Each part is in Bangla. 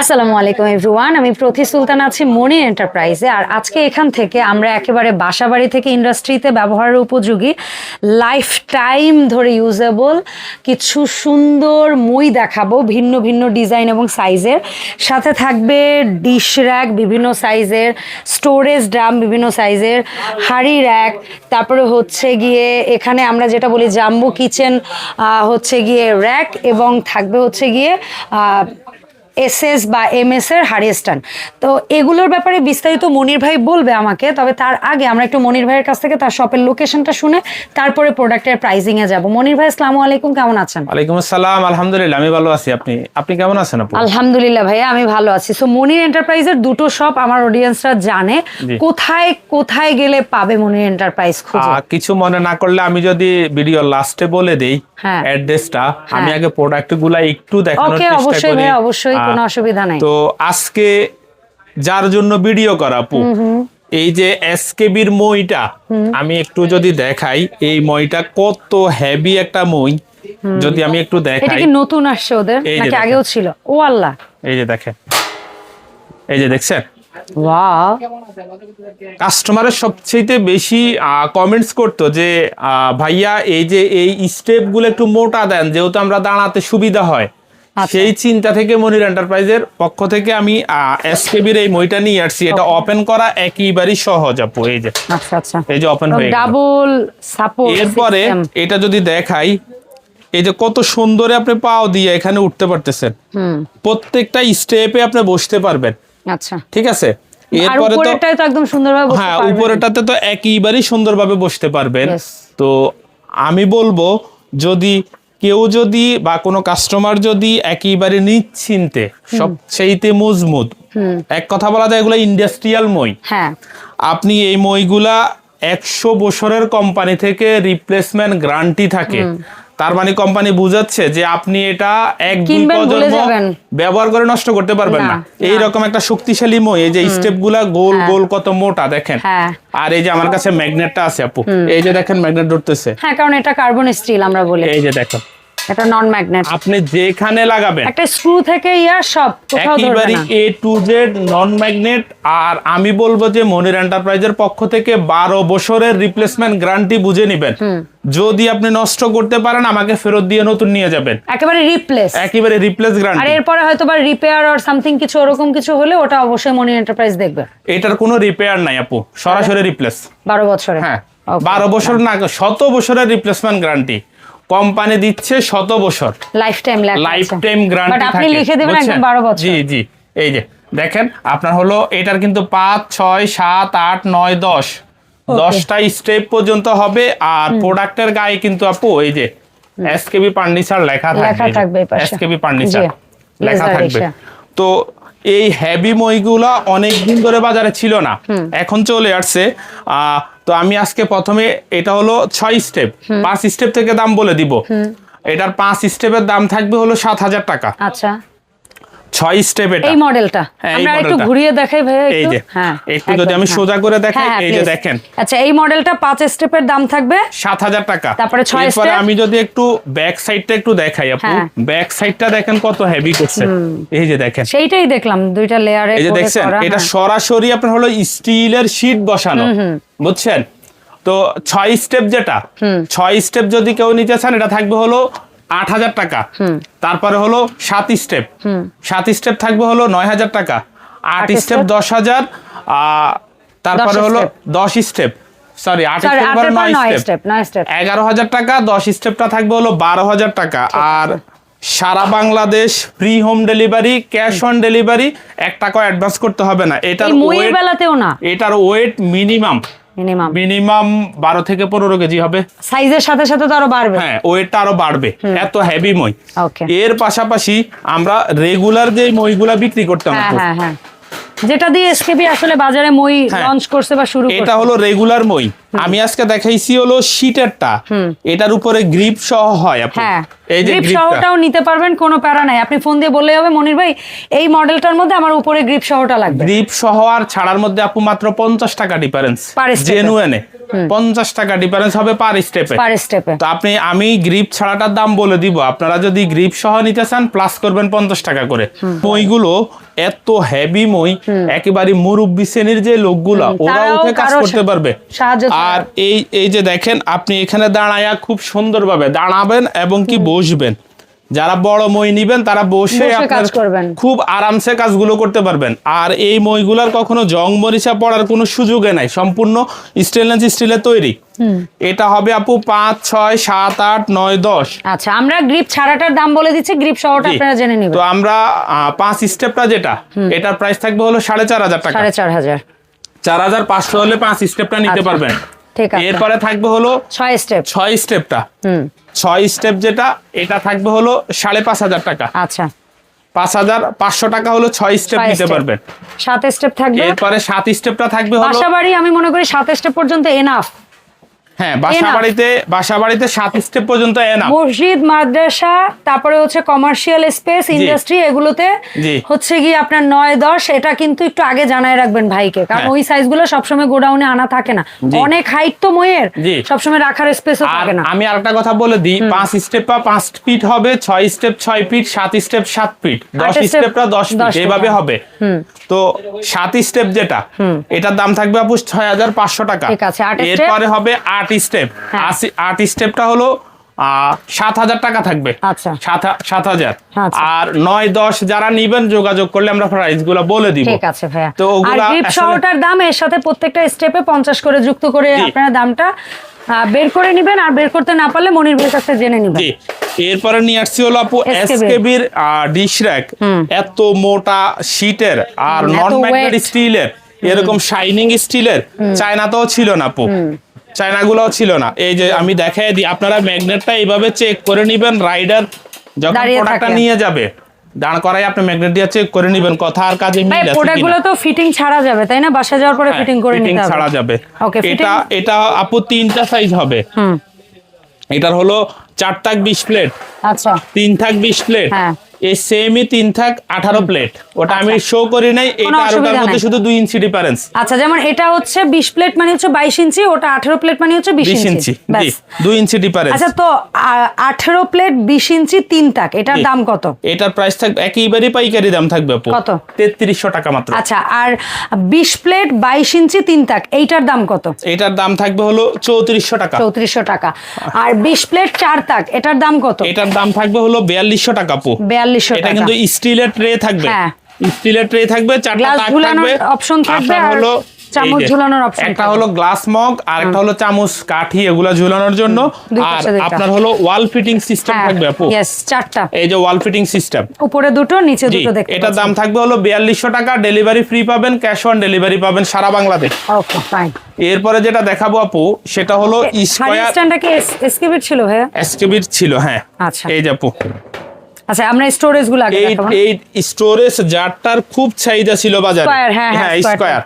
আসসালামু আলাইকুম, এভরিওয়ান। আমি প্রতি সুলতান আছি মনি এন্টারপ্রাইজে। আর আজকে এখান থেকে আমরা একেবারে বাসাবাড়ি থেকে ইন্ডাস্ট্রিতে ব্যবহারের উপযোগী লাইফ টাইম ধরে ইউজেবল কিছু সুন্দর মই দেখাবো ভিন্ন ভিন্ন ডিজাইন এবং সাইজের সাথে থাকবে ডিশ র্যাক বিভিন্ন সাইজের স্টোরেজ ড্রাম বিভিন্ন সাইজের হাড়ি র্যাক তারপরে হচ্ছে গিয়ে এখানে আমরা যেটা বলি জাম্বু কিচেন হচ্ছে গিয়ে র্যাক এবং থাকবে হচ্ছে গিয়ে এসএস বা এমএস এর হারিয়েস্টান তো এগুলোর ব্যাপারে বিস্তারিত মনির ভাই বলবে আমাকে তবে তার আগে আমরা একটু মনির ভাইয়ের কাছ থেকে তার শপের লোকেশনটা শুনে তারপরে প্রোডাক্টের প্রাইসিং এ যাব। মনির ভাই আসসালামু আলাইকুম কেমন আছেন? ওয়ালাইকুম আসসালাম আলহামদুলিল্লাহ আমি ভালো আছি। আপনি আপনি কেমন আছেন আপু? আলহামদুলিল্লাহ ভাইয়া আমি ভালো আছি। সো মনির এন্টারপ্রাইজের দুটো শপ আমার অডিয়েন্সরা জানে। কোথায় কোথায় গেলে পাবে মনির এন্টারপ্রাইজ খুঁজে? কিছু মনে না করলে আমি যদি ভিডিও লাস্টে বলে দেই হ্যাঁ। অ্যাড্রেসটা আমি আগে প্রোডাক্টগুলা একটু দেখানোর ওকে চেষ্টা অবশ্যই করি। ভাই অবশ্যই। আহ, কোনো অসুবিধা নাই। তো আজকে যার জন্য ভিডিও করা আপু এই যে এসকেবির মইটা আমি একটু যদি দেখাই এই মইটা কত হেভি একটা মই যদি আমি একটু এটা দেখাই কি নতুন আসছে ওদের নাকি আগেও ছিল? ও আল্লাহ। এই যে দেখেন। এই যে দেখছেন? কাস্টমারের সবচেয়ে বেশি কমেন্টস করতো যে ভাইয়া এই যে এই স্টেপগুলো একটু মোটা দেন যেহেতু আমরা দাঁড়াতে সুবিধা হয়। সেই চিন্তা থেকে মনির এন্টারপ্রাইজের পক্ষ থেকে আমি এসকেবির এই মইটা নিয়ে আসছি। এটা ওপেন করা একইবারই সহজ আপু এই যে। আচ্ছা আচ্ছা। এই যে ওপেন হয়ে গেল। ডাবল সাপোর্ট এরপরে এটা যদি দেখাই এই যে কত সুন্দরে আপনি পাও দিয়ে এখানে উঠতে পারতেছেন। হুম। প্রত্যেকটা স্টেপে আপনি বসতে পারবেন। আচ্ছা। ঠিক আছে? এরপরে তো তো একদম সুন্দরভাবে বসতে হ্যাঁ উপরেটাতে তো একইবারই সুন্দরভাবে বসতে পারবেন। তো আমি বলব যদি কেউ যদি বা কোনো কাস্টমার যদি একইবারে নিশ্চিন্তে সবচেয়েতে মজবুত এক কথা বলা যায় এগুলো ইন্ডাস্ট্রিয়াল মই। হ্যাঁ। আপনি এই মইগুলা একশো বছরের কোম্পানি থেকে রিপ্লেসমেন্ট গ্যারান্টি থাকে। তার মানে কোম্পানি বুঝাচ্ছে যে আপনি এটা এক দুই প্রজন্ম ব্যবহার করে নষ্ট করতে পারবেন না, এই রকম একটা শক্তিশালী মই এই যে স্টেপগুলা গোল গোল কত মোটা দেখেন। হ্যাঁ। আর এই যে আমার কাছে ম্যাগনেটটা আছে আপু এই যে দেখেন ম্যাগনেট ধরতেছে। হ্যাঁ কারণ এটা কার্বন স্টিল আমরা বলি এই যে দেখেন। এটা নন ম্যাগনেট আপনি যেখানে লাগাবেন। একটা স্ক্রু থেকে ইয়ার সব কোথাও ধরবে না। A to Z non magnet আর আমি বলব যে মনির এন্টারপ্রাইজের পক্ষ থেকে বারো বছরের রিপ্লেসমেন্ট গ্যারান্টি বুঝে নিবেন। যদি আপনি নষ্ট করতে পারেন আমাকে ফেরত দিয়ে নতুন নিয়ে যাবেন। একেবারে রিপ্লেস একেবারে রিপ্লেস আর গ্যারান্টি এরপরে হয়তো বা রিপেয়ার আর সামথিং কিছু ওরকম কিছু হলে ওটা অবশ্যই মনি এন্টারপ্রাইজ দেখবে। এটার কোনো রিপেয়ার নাই আপু সরাসরি রিপ্লেস বারো বছরে। হ্যাঁ Okay. বারো বছর না শত বছরের রিপ্লেসমেন্ট গ্যারান্টি কোম্পানি দিচ্ছে শত বছর। Lifetime lifetime guarantee But আপনি লিখে দেবেন একদম বারো বছর। জি জি এই যে দেখেন আপনার হলো এটার কিন্তু পাঁচ ছয় সাত আট নয় দশ। দশটা স্টেপ পর্যন্ত হবে আর প্রোডাক্টের গায়ে কিন্তু আপু এই যে এসকেবি ফার্নিচার লেখা লেখা থাকবে। এসকেবি ফার্নিচার লেখা থাকবে। তো এই হেভি মইগুলা অনেক দিন ধরে বাজারে ছিল না। এখন চলে আসছে আহ, তো আমি আজকে প্রথমে এটা হলো ছয় স্টেপ পাঁচ স্টেপ থেকে দাম বলে দিব। এটার পাঁচ স্টেপের দাম থাকবে হলো সাত হাজার টাকা। আচ্ছা। ছয় স্টেপ এটা। এই মডেলটা হ্যাঁ, আমরা একটু ঘুরিয়ে দেখাই ভাই এই যে হ্যাঁ একটু যদি আমি হ্যাঁ। সোজা করে দেখাই এই যে দেখেন। আচ্ছা এই মডেলটা পাঁচ স্টেপের দাম থাকবে? সাত হাজার টাকা। তারপরে ছয় step? আমি যদি একটু ব্যাক সাইডটা একটু দেখাই আপু। ব্যাক সাইডটা দেখেন কত হেভি করছে। এই যে দেখেন। সেইটাই দেখলাম দুইটা লেয়ারে এই যে দেখছেন এটা সরাসরি আপনার হলো স্টিলের শীট বসানো। বুঝছেন? তো ছয় স্টেপ যেটা ছয় স্টেপ যদি কেউ নিতে চান এটা থাকবে হলো আট হাজার টাকা। তারপরে হলো সাত স্টেপ সাত স্টেপ থাকবে হলো নয় হাজার টাকা। আট স্টেপ দশ হাজার তারপরে হলো দশ স্টেপ সরি আট স্টেপ আটের নয় নয় স্টেপ স্টেপ নয় স্টেপ এগারো হাজার টাকা দশ স্টেপটা থাকবে হলো বারো হাজার টাকা। আর সারা Bangladesh free home delivery cash on delivery এক টাকা অ্যাডভান্স করতে হবে না। এটার ওয়েট বেলাতেও না। এটার ওয়েট মিনিমাম মিনিমাম মিনিমাম বারো থেকে পনেরো কেজি হবে। সাইজের সাথে সাথে তো আরও বাড়বে। হ্যাঁ ওয়েটটা আরও বাড়বে। এত হেভি মই। ওকে এর পাশাপাশি আমরা রেগুলার যে মইগুলা বিক্রি করতাম হ্যাঁ হ্যাঁ হ্যাঁ। যেটা দিয়ে এসকেবি আসলে বাজারে মই হ্যাঁ। লঞ্চ করছে বা শুরু এটা হলো রেগুলার মই। আমি আজকে দেখাইছি হলো শীটেরটা। এটার উপরে গ্রিপ সহ হয় আপু। হ্যাঁ। এই যে গ্রিপ সহটাও নিতে পারবেন কোনো প্যারা নাই। আপনি ফোন দিয়ে বললেই হবে মনির ভাই এই মডেলটার মধ্যে আমার উপরে গ্রিপ সহটা লাগবে। গ্রিপ সহ আর ছাড়ার মধ্যে আপু মাত্র পঞ্চাশ টাকা ডিফারেন্স step-এ। পঞ্চাশ টাকা ডিফারেন্স হবে পার স্টেপে পার স্টেপে তো আপনি আমি গ্রিপ ছাড়াটার দাম বলে দিব। আপনারা যদি গ্রিপ সহ নিতে চান প্লাস করবেন পঞ্চাশ টাকা করে। মইগুলো এত হেভি মই একেবারে মুরব্বী শ্রেণির যে লোকগুলো ওরা উঠে কাজ করতে পারবে। সাহায্য। আর এই এই যে দেখেন আপনি এখানে দাঁড়ায়া খুব সুন্দরভাবে দাঁড়াবেন এবং কি বসবেন। যারা বড় মই নিবেন তারা বসে বসে কাজ করবেন। খুব আরামসে কাজগুলো করতে পারবেন। আর এই মইগুলার কখনো জং মরিচা পড়ার কোনো সুযোগে নাই সম্পূর্ণ স্টেনলেস স্টিলের তৈরি। এটা হবে আপু পাঁচ ছয় সাত আট নয় দশ। আচ্ছা আমরা গ্রিপ ছাড়াটার দাম বলে দিচ্ছি গ্রিপ সহটা আপনারা জেনে নেবেন। তো আমরা পাঁচ স্টেপটা যেটা এটার প্রাইস থাকবে হলো সাড়ে চার হাজার টাকা। সাড়ে চার হাজার। চার হাজার পাঁচশো হলে পাঁচ স্টেপটা নিতে আচ্ছা। পারবেন। এরপরে থাকবে হলো ছয় স্টেপ ছয় স্টেপটা হুম। ছয় স্টেপ যেটা এটা থাকবে হলো সাড়ে পাঁচ হাজার টাকা। আচ্ছা। পাঁচ হাজার পাঁচশো টাকা হলো ছয় স্টেপ নিতে পারবেন। সাত স্টেপ থাকবে? এরপরে সাত স্টেপটা থাকবে হলো বাসা আমি মনে করি সাত স্টেপ পর্যন্ত এনাফ হ্যাঁ বাসা বাড়িতে বাসা বাড়িতে সাত স্টেপ পর্যন্ত এনা মসজিদ মাদ্রাসা তারপরে হচ্ছে কমার্শিয়াল স্পেস ইন্ডাস্ট্রি এগুলোতে হচ্ছে গিয়ে আপনার নয় দশ এটা কিন্তু একটু আগে জানায় রাখবেন ভাইকে। কারণ হ্যাঁ। ওই সাইজগুলো সবসময় গোডাউনে আনা থাকে না। অনেক হাইট তো ময়ের সবসময় রাখার স্পেসও আর থাকে না। আমি আরেকটা কথা বলে দিই পাঁচ স্টেপ বা পাঁচ ফিট হবে ছয় স্টেপ ছয় ফিট সাত স্টেপ সাত ফিট দশ স্টেপটা দশ ফিট 10 feet, হ্যাঁ। হবে। তো সাত স্টেপ যেটা এটার দাম থাকবে আপু ছয় হাজার পাঁচশো টাকা? এরপরে হবে আট স্টেপ হ্যাঁ। আট স্টেপটা হলো সাত হাজার টাকা থাকবে। আচ্ছা। সাত হাজার। আচ্ছা। আর নয় দশ যারা নিবেন যোগাযোগ করলে আমরা প্রাইসগুলো বলে দিব। ঠিক আছে ভাইয়া। তো আর ওগুলা সহটার দাম এর সাথে প্রত্যেকটা স্টেপে পঞ্চাশ করে যুক্ত করে। আপনারা দামটা বের করে নেবেন। আর বের করতে না পারলে মনির ভাইয়ের কাছে জেনে নেবেন। এরপরে নিয়ে আসছি হলো আপু এসকেবির ডিশ র্যাক এত মোটা শীটের আর নন এত ম্যাগনেট স্টিলের এরকম শাইনিং স্টিলের চায়নাতেও ছিল না আপু। চায়নাগুলোও ছিল না। এই যে আমি দেখাই দিই আপনারা ম্যাগনেটটা এইভাবে চেক করে নিবেন রাইডার যখন প্রোডাক্টটা নিয়ে যাবে দাঁড় করাই আপনি ম্যাগনেট দিয়ে চেক করে নিবেন কথা আর কাজে মিল আছে প্রোডাক্টগুলো কিনা। তো ফিটিং ছাড়া যাবে তাই না? বাসা যাওয়ার পরে ফিটিং করে ফিটিং নিতে হবে। ছাড়া যাবে। ওকে এটা এটা আপু তিনটা সাইজ হবে। হুম। এটার হলো চার তাক বিশ প্লেট আচ্ছা। তিন থাক বিশ প্লেট হ্যাঁ। এই সেমই তিন থাক আঠারো প্লেট ওটা আমি আচ্ছা। শো করি নাই এটা আর ওটার মধ্যে শুধু দুই ইঞ্চি ডিফারেন্স আচ্ছা যেমন এটা হচ্ছে বিশ প্লেট মানে হচ্ছে বাইশ ইঞ্চি ওটা আঠেরো প্লেট মানে হচ্ছে বিশ বিশ ইঞ্চি ইঞ্চি জি ব্যাস। দুই ইঞ্চি ডিফারেন্স আচ্ছা তো আঠেরো প্লেট বিশ ইঞ্চি তিন তাক এটার দাম কত? এটার প্রাইস থাকবে একেবারেই পাইকারি দাম থাকবে আপু। কত? তেত্রিশশো টাকা মাত্র। আচ্ছা আর বিশ প্লেট বাইশ ইঞ্চি তিন তাক এইটার দাম কত? এটার দাম থাকবে হলো চৌত্রিশশো টাকা। চৌত্রিশশো টাকা। আর বিশ প্লেট চার তাক এটার দাম কত? এটার দাম থাকবে হলো বিয়াল্লিশশো টাকা আপু। বিয়াল্লিশশো এটা কিন্তু স্টিলের ট্রে থাকবে। হ্যাঁ। স্টিলের ট্রে থাকবে চারটা তাক থাকবে। option থাকবে হলো চামচ ঝুলানোর option একটা হলো গ্লাস মগ আর একটা হলো চামচ কাঠি এগুলা ঝুলানোর জন্য। আর আপনার হলো ওয়াল ফিটিং সিস্টেম থাকবে আপু। ইয়েস চারটা। এই যে ওয়াল ফিটিং সিস্টেম উপরে দুটো নিচে দুটো দেখতে এটার দাম থাকবে হলো বিয়াল্লিশশো টাকা ডেলিভারি ফ্রি পাবেন ক্যাশ অন ডেলিভারি পাবেন সারা বাংলাদেশ। ওকে ফাইন এরপরে যেটা দেখাবো আপু সেটা হলো স্কোয়ার স্ট্যান্ডটা কি এসকেবিট ছিল ভাইয়া? ছিল হ্যাঁ। আচ্ছা। এই যে আপু। আচ্ছা আমরা স্টোরেজগুলো আগে দেখাবো। এই স্টোরেজ জারটার খুব চাহিদা ছিল বাজারে। Square, হ্যাঁ, হ্যাঁ, স্কোয়ার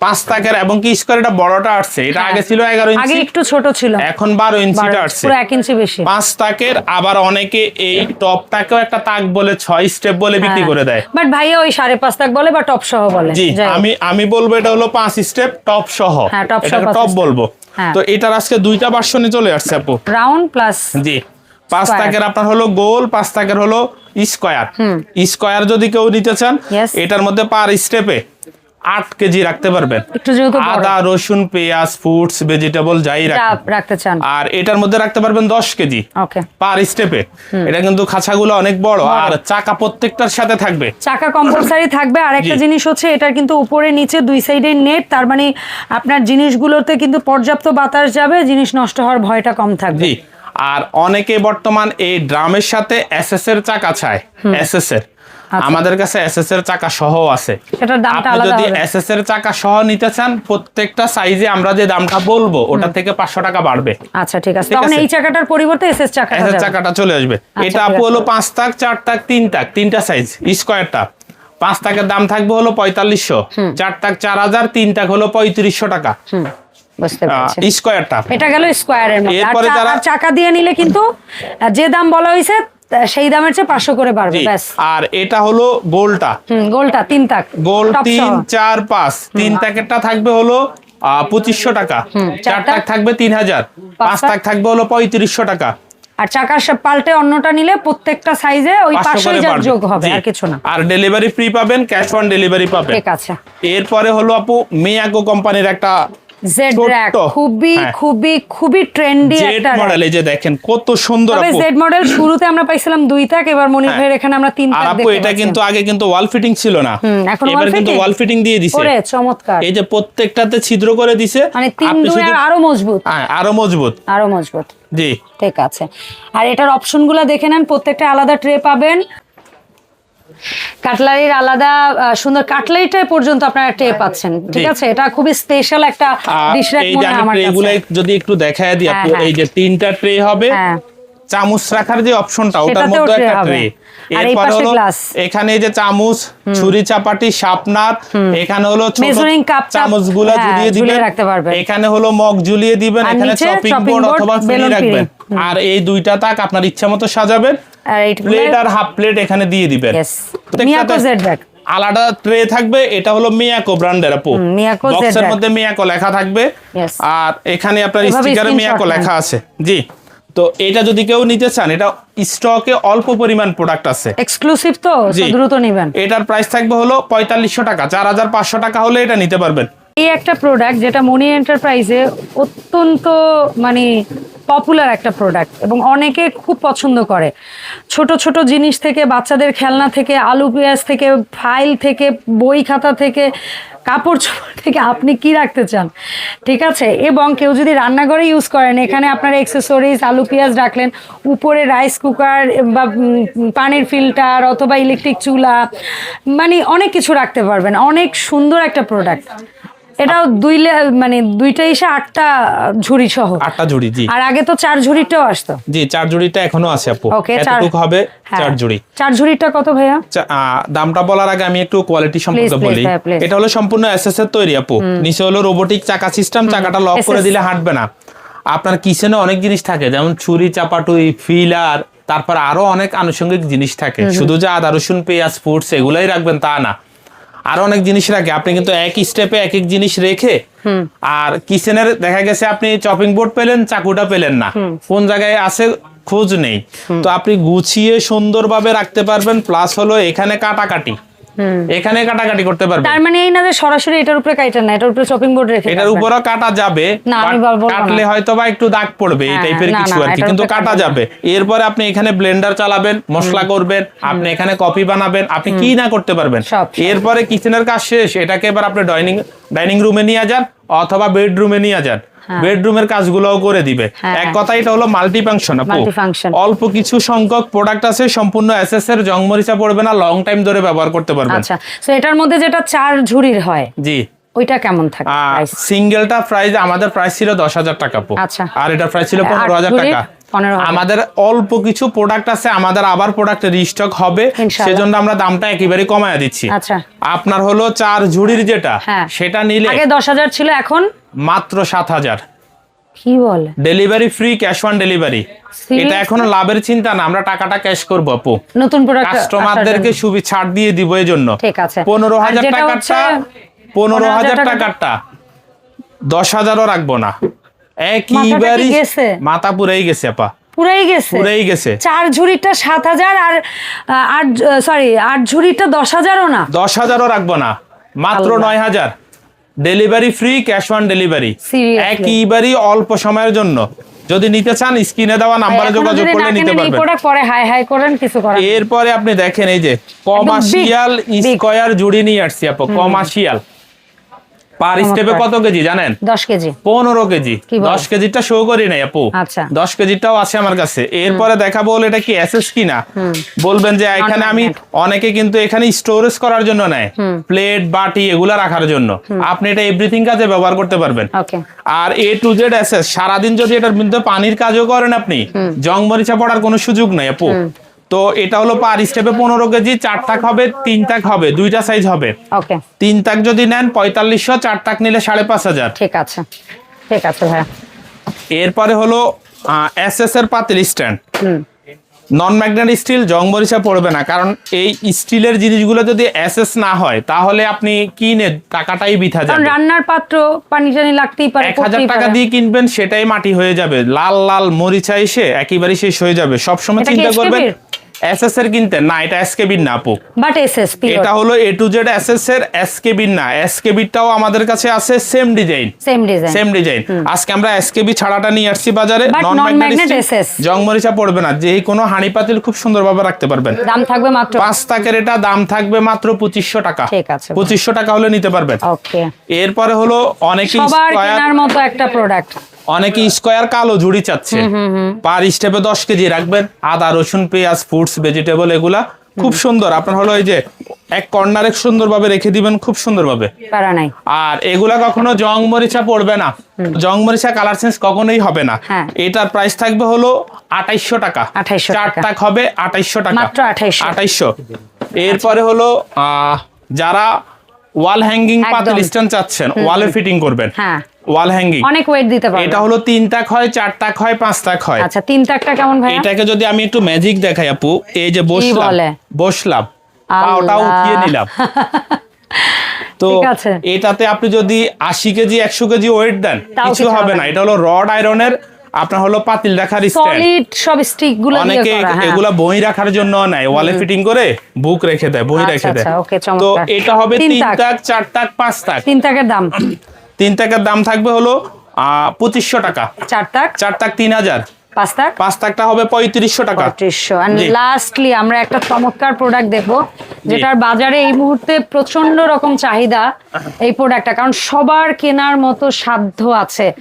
পাঁচ টাকার এবং কি স্কোয়ার এটা বড়টা আসছে? এটা হ্যাঁ। আগে ছিল এগারো আগে একটু ছোট ছিল। এখন বারো ইঞ্চিটা আসছে। পুরো এক ইঞ্চি বেশি। পাঁচ তাকের আবার অনেকে এই টপটাকেও একটা তাক বলে ছয় স্টেপ বলে বিক্রি করে দেয়। বাট ভাইয়া ওই সাড়ে পাঁচ তাক বলে বা টপ সহ বলে। জি আমি আমি বলব এটা হলো পাঁচ স্টেপ টপ সহ। হ্যাঁ, top সহ টপ বলব। হ্যাঁ। তো এটার আজকে দুইটা ভার্সনে চলে আসছে আপু। রাউন্ড প্লাস জি। পাঁচ তাকের আপনার হলো গোল পাঁচ তাকের হলো স্কোয়ার স্কোয়ার যদি কেউ নিতে চান এটার মধ্যে পার স্টেপে আট কেজি রাখতে পারবেন। আদা রসুন পেঁয়াজ ফ্রুটস ভেজিটেবল যাই রাখতে চান। আর এটার মধ্যে রাখতে পারবেন দশ কেজি। পার স্টেপে এটা কিন্তু খাঁচাগুলো অনেক বড়। আর চাকা প্রত্যেকটার সাথে থাকবে। চাকা কম্পালসারি থাকবে। আর একটা জিনিস হচ্ছে এটার কিন্তু উপরে নিচে দুই সাইডে নেট তার মানে আপনার জিনিসগুলোতে কিন্তু পর্যাপ্ত বাতাস যাবে জিনিস নষ্ট হওয়ার ভয়টা কম থাকবে। আর অনেকে বর্তমান এই ড্রামের সাথে এসএস এর চাকা চায়। এসএস এর। আমাদের কাছে এসএস এর চাকা সহ আছে। আচ্ছা। আপনি যদি হবে। এসএস এর চাকা সহ নিতে চান প্রত্যেকটা সাইজে আমরা যে দামটা বলব ওটা থেকে পাঁচশো টাকা বাড়বে। আচ্ছা ঠিক আছে। তখন এই চাকাটার পরিবর্তে এসএস চাকাটা এসএস চাকাটা চলে আসবে। আচ্ছা, এটা আপু হলো পাঁচ তাক চার তাক তিন তাক তিনটা সাইজ স্কোয়ারটা পাঁচ তাকের দাম থাকবে হলো পঁয়তাল্লিশশো। চার তাক চার হাজার তিন তাক হলো পঁয়ত্রিশশো টাকা। বুঝতে পেরেছি। স্কোয়ারটা এটা গেল স্কোয়ারের মধ্যে। আর চাকা দিয়ে নিলে কিন্তু যে দাম বলা হয়েছে সেই দামের চেয়ে পাঁচশো করে বাড়বে ব্যাস। আর এটা হলো গোলটা। গোলটা তিন তাক। গোল তিন চার পাঁচ। তিন থাকবে হলো পঁচিশশো টাকা। চার? টাক থাকবে তিন হাজার। পাঁচ? টাক থাকবে হলো পঁয়ত্রিশশো টাকা। আর চাকার সব পাল্টে অন্যটা নিলে প্রত্যেকটা সাইজে ওই পাঁচশো। যোগ হবে আর কিছু না। আর ডেলিভারি ফ্রি পাবেন ক্যাশ অন ডেলিভারি পাবেন। ঠিক আছে। এরপরে হলো আপু মিয়াকো কোম্পানির একটা জেড র্যাক খুবই হ্যাঁ। খুবই খুবই ট্রেন্ডি একটা মডেল এই যে দেখেন কত সুন্দর আপু। জেড মডেল শুরুতে আমরা পাইছিলাম দুই তাক এবার মনির হ্যাঁ। ভাইয়ের এখানে আমরা তিন আর তাক দেখতে এটা কিন্তু আগে কিন্তু ওয়াল ফিটিং ছিল না। এখন এবার কিন্তু ওয়াল ফিটিং দিয়ে দিছে। ওরে চমৎকার। এই যে প্রত্যেকটাতে ছিদ্র করে দিছে। মানে তিন দুই আরও মজবুত। হ্যাঁ, আরও মজবুত। আরও মজবুত। জি। ঠিক আছে। আর এটার অপশনগুলো দেখে নেন প্রত্যেকটা আলাদা ট্রে পাবেন। কাটলারির আলাদা সুন্দর কাটলারিটাই পর্যন্ত আপনারা ট্রে পাচ্ছেন ঠিক আছে? এটা খুবই স্পেশাল একটা ডিশ র্যাক মনে আমার কাছে। যদি একটু দেখায় দিই আপু হ্যাঁ, হ্যাঁ। এই যে তিনটা ট্রে হবে হ্যাঁ। চামচ রাখার যে অপশনটা ওটার মধ্যে একটা। ট্রে এরপরে হলো এখানে যে চামচ ছুরি চাপাটি শার্পনার এখানে হলো চামচগুলা ঝুলিয়ে দিবেন। রাখতে পারবেন। এখানে হলো মগ ঝুলিয়ে দিবেন এখানে চপিং বোর্ড অথবা ফিনি রাখবেন। আর এই দুইটা তাক আপনার ইচ্ছা মতো সাজাবেন। আর প্লেট আর হাফ প্লেট এখানে দিয়ে দিবেন। মিয়াকো জেড র্যাক আলাদা ট্রে থাকবে এটা হলো মিয়াকো ব্র্যান্ডের আপু। বক্সের মধ্যে মিয়াকো লেখা থাকবে। আর এখানে আপনার স্টিকারে মিয়াকো লেখা আছে। জি। তো এটা যদি কেউ নিতে চান এটা স্টকে অল্প পরিমাণ প্রোডাক্ট আছে। এক্সক্লুসিভ তো। দ্রুত নেবেন। এটার প্রাইস থাকবে হলো পঁয়তাল্লিশশো টাকা। চার হাজার পাঁচশো টাকা হলে এটা নিতে পারবেন। এই একটা প্রোডাক্ট যেটা মনি এন্টারপ্রাইজে অত্যন্ত মানে পপুলার একটা প্রোডাক্ট এবং অনেকে খুব পছন্দ করে। ছোট ছোট জিনিস থেকে, বাচ্চাদের খেলনা থেকে, আলু, পেঁয়াজ থেকে ফাইল থেকে, বই খাতা থেকে, কাপড় চোপড় থেকে আপনি কি রাখতে চান? ঠিক আছে? এবং কেউ যদি রান্নাঘরে ইউজ করেন, এখানে আপনার এক্সেসরিজ আলু, পেঁয়াজ রাখলেন, উপরে রাইস কুকার বা পানির ফিল্টার অথবা ইলেকট্রিক চুলা মানে অনেক কিছু রাখতে পারবেন। অনেক সুন্দর একটা প্রোডাক্ট এটাও দুই মানে দুইটা এসে আটটা ঝুড়ি সহ। আটটা ঝুড়ি জি। আর আগে তো চার ঝুড়িটাও আসতো। জি চার ঝুড়িটা এখনও আছে আপু। এতটুকু হবে হ্যাঁ। চার জুড়ি চার ঝুড়িটা কত ভাইয়া? দামটা বলার আগে আমি একটু কোয়ালিটি সম্পর্কে বলি। এটা হলো সম্পূর্ণ এসএস এর তৈরি আপু। নিচে হলো রোবোটিক চাকা সিস্টেম চাকাটা লক করে দিলে হাঁটবে না। আপনার কিচেনে অনেক জিনিস থাকে যেমন ছুরি চাপাটুই ফিলার তারপর আরও অনেক আনুষঙ্গিক জিনিস থাকে। শুধু যে আদা রসুন পেঁয়াজ ফুডস এগুলাই রাখবেন তা না। আরও অনেক জিনিস রাখে। আপনি কিন্তু এক স্টেপে এক এক জিনিস রেখে আর কিচেনের দেখা গেছে আপনি চপিং বোর্ড পেলেন চাকুটা পেলেন না। কোন জায়গায় আছে খোঁজ নেই। তো আপনি গুছিয়ে সুন্দরভাবে রাখতে পারবেন প্লাস হলো এখানে কাটাকাটি। এখানে কাটাকাটি করতে পারবেন তার মানে এই না যে সরাসরি এটার উপরে কাইটেন না এটার উপরে শপিং বোর্ড রেখে এটার। উপরও কাটা যাবে না, আমি বলব কাটলে হয়তো বা একটু দাগ পড়বে এই হ্যাঁ, টাইপের কিছু আর কি। কিন্তু কাটা কাটা যাবে। এরপরে আপনি এখানে ব্লেন্ডার চালাবেন মশলা করবেন আপনি এখানে কফি বানাবেন আপনি কি না করতে পারবেন। এরপরে কিচেনের কাজ শেষ এটাকে এবার আপনি ডাইনিং ডাইনিং রুমে নিয়ে যান অথবা বেডরুমে নিয়ে যান। বেডরুমের কাজগুলোও করে দিবে হ্যাঁ, এক হ্যাঁ। কথা এটা হলো মাল্টি ফাংশন আপু। অল্প কিছু সংখ্যক প্রোডাক্ট আছে সম্পূর্ণ এসএস এর জং মরিচা পড়বে না লং টাইম ধরে ব্যবহার করতে পারবেন আচ্ছা তো এটার মধ্যে যেটা চার ঝুড়ির হয় জি ওইটা কেমন থাকে? সিঙ্গেলটা প্রাইস আমাদের প্রাইস ছিল দশ হাজার টাকা আপু। আচ্ছা। আর এটার প্রাইস ছিল পনেরো হাজার টাকা আমাদের অল্প কিছু প্রোডাক্ট আছে আমাদের আবার প্রোডাক্ট রিস্টক হবে। সেজন্য আমরা দামটা একেবারে কমায় দিচ্ছি আচ্ছা। আপনার হলো চার ঝুড়ির যেটা হ্যাঁ। সেটা নিলে আগে দশ হাজার ছিল এখন মাত্র সাত হাজার। কি বলে? Delivery free cash on delivery এটা এখন লাভের চিন্তা না আমরা টাকাটা ক্যাশ করব আপু। নতুন প্রোডাক্ট কাস্টমারদেরকে সুবি ছাড় দিয়ে দিব এই জন্য ঠিক আছে। পনেরো আর হাজার যেটা পনেরো হাজার 15,000 টাকারটা। দশ হাজারও রাখব না। একইবারই? মাথা পুরেই গেছে আপা। পুরাই গেছে? পুরেই গেছে। চার ঝুড়িটা সাত হাজার আর আট সরি আট ঝুড়িটা দশ হাজারও না? দশ হাজারও রাখব না। মাত্র নয় হাজার। Delivery free cash on delivery একইবারই অল্প সময়ের জন্য। যদি নিতে চান স্ক্রিনে দেওয়া নাম্বারে যোগাযোগ করে করলে নিতে পারবেন। প্রোডাক্ট পরে হাই হাই করেন কিছু করেন এরপরে আপনি দেখেন এই যে কমার্শিয়াল. স্কয়ার জুড়ি নিয়ে আসছি আপু কমার্শিয়াল পার স্টেপে কত কেজি জানেন? দশ কেজি। পনেরো কেজি। কি বলেন? দশ কেজিটা শো করি নাই আপু। আচ্ছা। দশ কেজিটাও আছে আমার কাছে। এরপরে দেখাবো হলো এটা কি এসএস কিনা বলবেন যে এখানে আমি অনেকে কিন্তু এখানে স্টোরেজ করার জন্য নেয়। প্লেট বাটি এগুলা রাখার জন্য। আপনি এটা এভরিথিং কাজে ব্যবহার করতে পারবেন। আর এ টু জেড এসএস সারাদিন যদি এটার মধ্যে পানির কাজও করেন আপনি জং মরিচা পড়ার কোনো সুযোগ নাই আপু। তো এটা হলো পার স্টেপে পনেরো কেজি চার তাক হবে তিন টাক হবে দুইটা সাইজ হবে। তিন তাক যদি নেন পঁয়তাল্লিশশো চার তাক নিলে সাড়ে পাঁচ হাজার। ঠিক আছে। ঠিক আছে ভাইয়া। এরপরে হলো এস এস এর পাতিল স্ট্যান্ড নন ম্যাগনেট স্টিল জং মরিচা পড়বে না কারণ এই স্টিলের জিনিসগুলো যদি এস না হয় তাহলে আপনি কিনে টাকাটাই বিথা যাবে। রান্নার পাত্র পানি টানি লাগতেই পারে এক হাজার পড়তেই টাকা দিয়ে কিনবেন সেটাই মাটি হয়ে যাবে। লাল লাল মরিচা এসে একেবারে শেষ হয়ে যাবে। সবসময় এটা কি চিন্তা করবেন SKB? এস এস এর কিনতে? না এটা এসকেবির না আপু। বাট এসএসপি এটা হলো A to Z S S এর এসকেবির না। এসকেবিরটাও আমাদের কাছে আছে same design same design same design আজকে আমরা এসকেবি ছাড়াটা নিয়ে আসছি বাজারে। নন non-magnet ম্যাগনেট SS জং মরিচা পড়বে না। যে কোনো হাঁড়ি পাতিল খুব সুন্দরভাবে রাখতে পারবেন। দাম থাকবে মাত্র পাঁচ তাকের এটা দাম থাকবে মাত্র পঁচিশশো টাকা। ঠিক আছে। পঁচিশশো টাকা হলে নিতে পারবেন। ওকে এরপরে হলো অনেকে স্কয়ার কেনার মতো একটা প্রোডাক্ট অনেকে স্কয়ার কালো ঝুড়ি চাচ্ছে। পার স্টেপে দশ কেজি রাখবেন। আদা রসুন পেঁয়াজ ফ্রুটস ভেজিটেবল এগুলা খুব সুন্দর। আপনার হলো এই যে এক কর্নারে সুন্দরভাবে রেখে দিবেন খুব সুন্দরভাবে। প্যারা নাই। আর এগুলা কখনো জং মরিচা পড়বে না। জং মরিচা কালার চেঞ্জ কখনোই হবে না। হ্যাঁ। এটার প্রাইস থাকবে হলো আঠাইশশো টাকা। 2800 চার টাকা। টাক হবে আঠাইশশো টাকা। মাত্র 2800 আঠাইশশো। এরপরে হলো আহ, যারা ওয়াল হ্যাঙ্গিং। পাতিল স্ট্যান্ড চাচ্ছেন ওয়ালে ফিটিং করবেন। হ্যাঁ। Wall hanging. অনেক ওয়েট দিতে পারবে। এটা হলো তিন তাক হয় চার তাক হয় পাঁচ তাক হয়। আচ্ছা তিন তাকটা কেমন ভাইয়া? এটাকে যদি আমি একটু ম্যাজিক দেখাই আপু এই যে বসলাম বসলাম পাওটা উঠিয়ে নিলাম। তো এটাতে আপনি যদি আশি কেজি একশো কেজি ওয়েট দেন কিছু হবে না। এটা হলো রড আয়রনের আপনার হলো পাতিল রাখার সলিড সব স্টিকগুলো অনেকে হ্যাঁ। এগুলা বই রাখার জন্য নেয়। ওয়ালে ফিটিং করে বুক রেখে দেয় বই আচ্ছা, রেখে দেয়। আচ্ছা, তো এটা হবে তিন। তাক চার তাক পাঁচ তাক। তিন তাকের দাম। তিন তাকের দাম থাকবে হলো পঁচিশশো টাকা। চার তাক? চার তাক তিন হাজার। পাঁচ পাঁচ হবে পঁয়ত্রিশশো টাকা। পঁয়ত্রিশশো। লাস্টলি আমরা একটা চমৎকার প্রোডাক্ট দেখব যেটার বাজারে এই মুহূর্তে প্রচণ্ড রকম চাহিদা এই প্রোডাক্টটা কারণ সবার কেনার মতো সাধ্য আছে।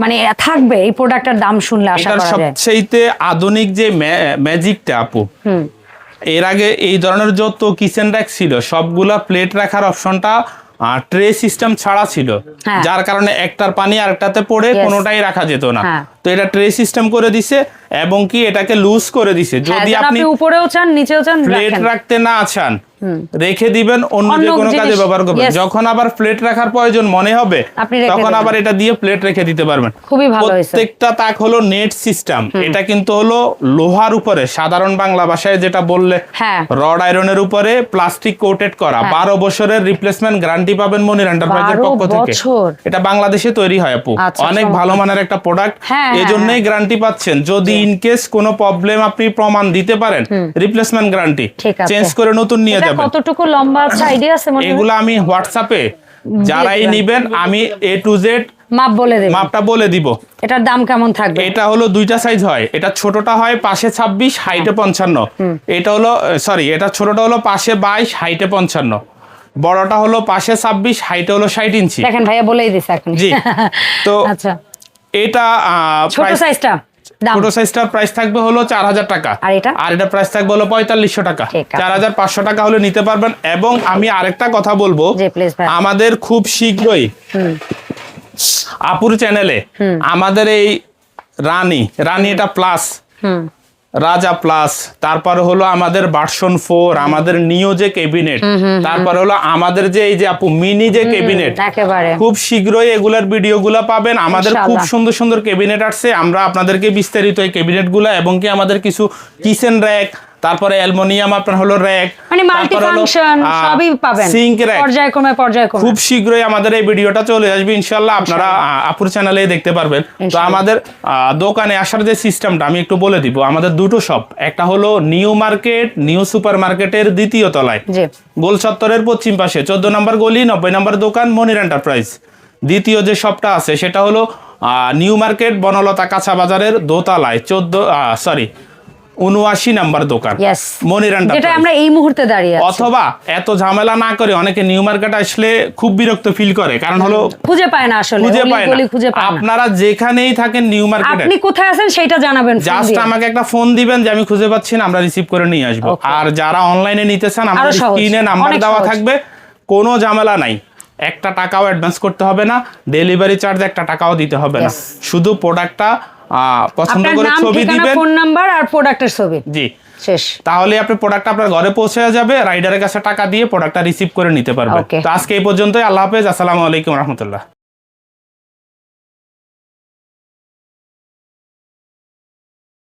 মানে থাকবে এই প্রোডাক্টের দাম শুনলে আশা এটার করা যায়। সবচেয়ে আধুনিক যে ম্যা- ম্যাজিকটা আপু এর আগে এই ধরনের যত কিচেন র্যাক ছিল সবগুলা প্লেট রাখার অপশনটা ট্রে সিস্টেম ছাড়া ছিল। হ্যাঁ। যার কারণে একটার পানি আরেকটাতে পড়ে কোনোটাই রাখা যেত না। হ্যাঁ। তো এটা ট্রে সিস্টেম করে দিছে এবং কি এটাকে লুজ করে দিছে। হ্যাঁ, যদি আপনি আপনি উপরেও চান নিচেও চান প্লেট রাখতে না চান রেখে দিবেন অন্য যে কোনো কাজে ব্যবহার করবেন। যখন আবার প্লেট রাখার প্রয়োজন মনে হবে তখন আবার এটা দিয়ে প্লেট রেখে দিতে পারবেন। খুবই ভালো হয়েছে। প্রত্যেকটা তাক হলো নেট সিস্টেম এটা কিন্তু হলো লোহার উপরে সাধারণ বাংলা ভাষায় যেটা বললে হ্যাঁ। রড আয়রনের উপরে প্লাস্টিক কোটেড করা। হ্যাঁ। বারো বছরের রিপ্লেসমেন্ট গ্যারান্টি পাবেন মনির এন্টারপ্রাইজের 12 পক্ষ থেকে। এটা বাংলাদেশে তৈরি হয় আপু। আচ্ছা, অনেক ভালো মানের একটা প্রোডাক্ট হ্যাঁ, এই হ্যাঁ, জন্যই গ্যারান্টি পাচ্ছেন। যদি ইন কেস কোনো প্রবলেম আপনি প্রমাণ দিতে পারেন রিপ্লেসমেন্ট গ্যারান্টি চেঞ্জ করে নতুন নিয়ে যাবেন। কতটুকু লম্বা আছে আইডিয়া আছে মনে এগুলো আমি হোয়াটসঅ্যাপে যারাই। নিবেন আমি এ টু জেড মাপ বলে দেবেন মাপটা বলে দিব। এটার দাম কেমন থাকবে? এটা হলো দুইটা সাইজ হয়। এটা ছোটটা হয় পাশে ছাব্বিশ হাইটে পঞ্চান্ন। এটা হলো সরি এটা ছোটটা হলো পাশে বাইশ হাইটে পঞ্চান্ন। বড়টা হলো পাশে ছাব্বিশ হাইটে হলো ষাট ইঞ্চি। দেখেন ভাইয়া বলেই দিছে এখন। জি। তো আচ্ছা। এটা ছোট সাইজটা ছোট সাইজটা প্রাইস থাকবে হলো চার হাজার টাকা। আর এটা? আর এটা প্রাইস থাকবে হলো পঁয়তাল্লিশশো টাকা। চার হাজার পাঁচশো টাকা হলে নিতে পারবেন এবং আমি আরেকটা কথা বলব। আমাদের খুব শীঘ্রই আপুর চ্যানেলে আমাদের এই রানী রানী এটা প্লাস হুম। রাজা প্লাস তারপর হলো আমাদের ভার্সন ফোর আমাদের নিও যে ক্যাবিনেট তারপর হলো আমাদের যে এই যে আপু মিনি যে ক্যাবিনেট খুব শীঘ্রই এগুলার ভিডিও গুলা পাবেন। আমাদের খুব সুন্দর সুন্দর ক্যাবিনেট আসছে। আমরা আপনাদেরকে বিস্তারিত এই ক্যাবিনেটগুলা এবং কি আমাদের কিছু কিচেন র্যাক তারপরে অ্যালুমিনিয়াম আপনার হলো র্যাক মানে মাল্টি ফাংশন সবই পাবেন। Sink rack. পর্যায়ক্রমে পর্যায়ক্রমে খুব শীঘ্রই আমাদের এই ভিডিওটা চলে আসবে ইনশাল্লাহ আপনারা আপুর চ্যানেলে দেখতে পারবেন। তো আমাদের দোকানে আসার যে সিস্টেমটা আমি একটু বলে দিব আমাদের দুটো শপ একটা হলো নিউ মার্কেট নিউ সুপার মার্কেটের দ্বিতীয় তলায়। জি। গোল চত্বরের পশ্চিম পাশে চোদ্দ নম্বর গলি নব্বই নম্বর দোকান মনির এন্টারপ্রাইজ দ্বিতীয় যে শপটা আছে সেটা হলো আহ, নিউ মার্কেট বনলতা কাঁচা বাজারের দোতলায় চোদ্দ সরি উনআশি নাম্বার দোকান। ইয়েস মনির যেটা আমরা এই মুহূর্তে দাঁড়িয়ে অথবা এত ঝামেলা না করে অনেকে নিউ মার্কেট আসলে খুব বিরক্ত ফিল করে কারণ হলো খুঁজে পায় না আসলে খুঁজে পায় না। আপনারা যেখানেই থাকেন নিউ মার্কেটে। আপনি কোথায় আছেন সেটা জানাবেন জাস্ট আমাকে একটা ফোন দিবেন যে আমি খুঁজে পাচ্ছি না আমরা রিসিভ করে নিয়ে আসব। আর যারা অনলাইনে নিতে চান আমাদের স্ক্রিনে নাম্বার দেওয়া থাকবে। কোনো ঝামেলা নাই। একটা টাকাও অ্যাডভান্স করতে হবে না ডেলিভারি চার্জ একটা টাকাও দিতে হবে না। শুধু প্রোডাক্টটা পছন্দ করে ছবি দিবেন। ফোন নাম্বার আর প্রোডাক্টের ছবি। জি। শেষ। তাহলে আপনি প্রোডাক্টটা আপনার ঘরে পৌঁছে যাবে রাইডারের কাছে টাকা দিয়ে প্রোডাক্টটা রিসিভ করে নিতে পারবেন। তো আজকে এই পর্যন্তই আল্লাহ হাফেজ আসসালামু আলাইকুম রহমতুল্লাহ।